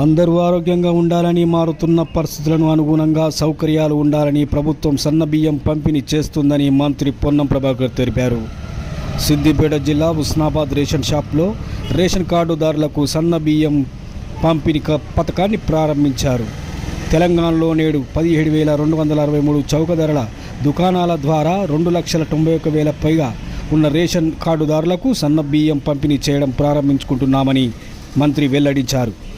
అందరూ ఆరోగ్యంగా ఉండాలని మారుతున్న పరిస్థితులను అనుగుణంగా సౌకర్యాలు ఉండాలని ప్రభుత్వం సన్నబియ్యం పంపిణీ చేస్తుందని మంత్రి పొన్నం ప్రభాకర్ తెలిపారు. సిద్దిపేట జిల్లా ఉస్నాబాద్ రేషన్ షాప్లో రేషన్ కార్డుదారులకు సన్నబియ్యం పంపిణీ పథకాన్ని ప్రారంభించారు. తెలంగాణలో నేడు పదిహేడు వేల రెండు వందల అరవై మూడు చౌక ధరల దుకాణాల ద్వారా రెండు లక్షల తొంభై ఒక్క వేల పైగా ఉన్న రేషన్ కార్డుదారులకు సన్న బియ్యం పంపిణీ చేయడం ప్రారంభించుకుంటున్నామని మంత్రి వెల్లడించారు.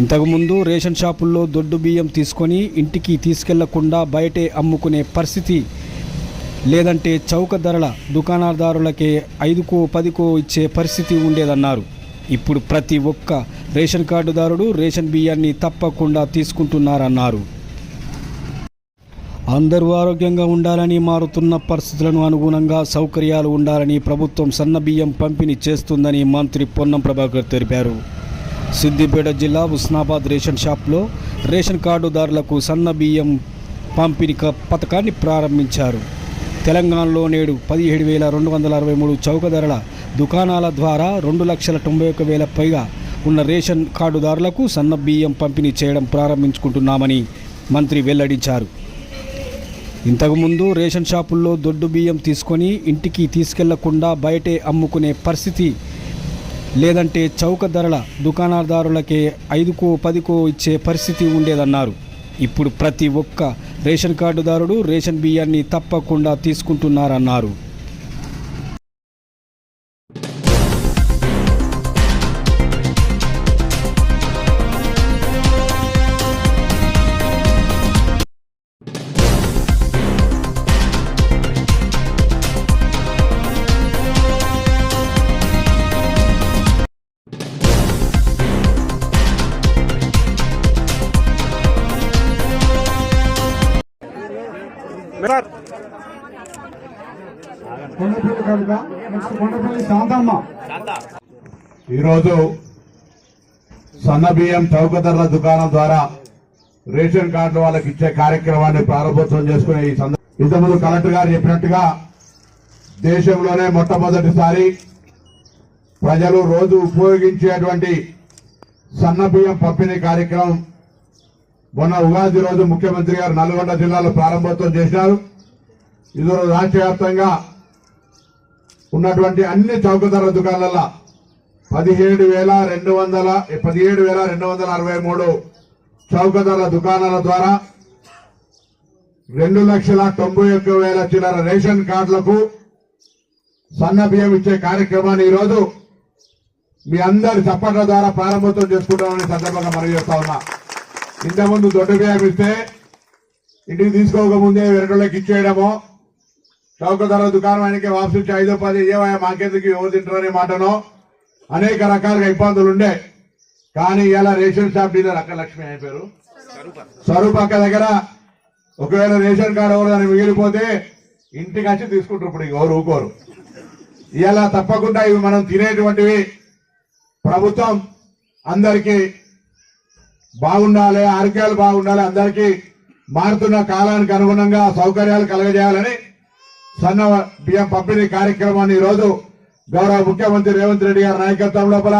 ఇంతకుముందు రేషన్ షాపుల్లో దొడ్డు బియ్యం తీసుకొని ఇంటికి తీసుకెళ్ళకుండా బయటే అమ్ముకునే పరిస్థితి లేదంటే చౌక ధరల దుకాణదారులకే ఐదుకో పదికో ఇచ్చే పరిస్థితి ఉండేదన్నారు. ఇప్పుడు ప్రతి ఒక్క రేషన్ కార్డుదారుడు రేషన్ బియ్యాన్ని తప్పకుండా తీసుకుంటున్నారన్నారు. అందరూ ఆరోగ్యంగా ఉండాలని మారుతున్న పరిస్థితులను అనుగుణంగా సౌకర్యాలు ఉండాలని ప్రభుత్వం సన్న బియ్యం పంపిణీ చేస్తుందని మంత్రి పొన్నం ప్రభాకర్ తెలిపారు. సిద్దిపేట జిల్లా ఉస్నాబాద్ రేషన్ షాప్లో రేషన్ కార్డుదారులకు సన్న బియ్యం పంపిణీ పథకాన్ని ప్రారంభించారు. తెలంగాణలో నేడు పదిహేడు వేల రెండు వందల అరవై మూడు చౌక ధరల దుకాణాల ద్వారా రెండు లక్షల తొంభై ఒక్క వేల పైగా ఉన్న రేషన్ కార్డుదారులకు సన్న బియ్యం పంపిణీ చేయడం ప్రారంభించుకుంటున్నామని మంత్రి వెల్లడించారు. ఇంతకుముందు రేషన్ షాపుల్లో దొడ్డు బియ్యం తీసుకొని ఇంటికి తీసుకెళ్ళకుండా బయటే అమ్ముకునే పరిస్థితి లేదంటే చౌక ధరల దుకాణదారులకే ఐదుకో పదికో ఇచ్చే పరిస్థితి ఉండేదన్నారు. ఇప్పుడు ప్రతి ఒక్క రేషన్ కార్డుదారుడు రేషన్ బియ్యాన్ని తప్పకుండా తీసుకుంటున్నారన్నారు. కొండపల్లి కవిత నెక్స్ట్ కొండపల్లి శాంతమ్మ. ఈరోజు సన్న బియ్యం చౌక ధరల దుకాణం ద్వారా రేషన్ కార్డులు వాళ్ళకి ఇచ్చే కార్యక్రమాన్ని ప్రారంభోత్సవం చేసుకునే ఈ సందర్భం ఇంతకుముందు కలెక్టర్ గారు చెప్పినట్టుగా దేశంలోనే మొట్టమొదటిసారి ప్రజలు రోజు ఉపయోగించేటువంటి సన్న బియ్యం పంపిణీ కార్యక్రమం మొన్న ఉగాది రోజు ముఖ్యమంత్రి గారు నల్గొండ జిల్లాలో ప్రారంభోత్సవం చేశారు. ఇది రాష్ట్ర వ్యాప్తంగా ఉన్నటువంటి అన్ని చౌకధర దుకాణాల పదిహేడు వేల రెండు వందల పదిహేడు వేల రెండు వందల అరవై మూడు చౌకధర దుకాణాల ద్వారా రెండు లక్షల తొంభై ఒక్క వేల చిల్లర రేషన్ కార్డులకు సన్న బియ్యం ఇచ్చే కార్యక్రమాన్ని ఈరోజు మీ అందరి చప్పట్ల ద్వారా ప్రారంభోత్సవం చేసుకుంటామని సందర్భంగా మనం చేస్తా ఉన్నా. ఇంతకుముందు దొడ్డు బియ్యం ఇస్తే ఇంటికి తీసుకోకముందే వెరటోళ్ళకి ఇచ్చేయడము. చౌక ధర దుకాణానికి వాపసు ఇచ్చి ఐదో పది ఏవయా మాకెందుకు ఎవరు తింటారనే మాటనో అనేక రకాలుగా ఇబ్బందులు ఉండే. కానీ ఇలా రేషన్ షాప్ డీలర్ అక్క లక్ష్మి అయిపోయారు స్వరూప్ అక్క దగ్గర ఒకవేళ రేషన్ కార్డు ఎవరు దాన్ని మిగిలిపోతే ఇంటికి వచ్చి తీసుకుంటారు ఇప్పుడు ఎవరు ఊకోరు ఇలా తప్పకుండా ఇవి మనం తినేటువంటివి. ప్రభుత్వం అందరికీ బాగుండాలి ఆరోగ్యాలు బాగుండాలి అందరికీ మారుతున్న కాలానికి అనుగుణంగా సౌకర్యాలు కలగజేయాలని సన్న బియ్యం పంపిణీ కార్యక్రమాన్ని ఈరోజు గౌరవ ముఖ్యమంత్రి రేవంత్ రెడ్డి గారి నాయకత్వం లోపల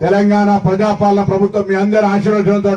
తెలంగాణ ప్రజాపాలన ప్రభుత్వం మీ అందరి ఆశీర్వచనంతో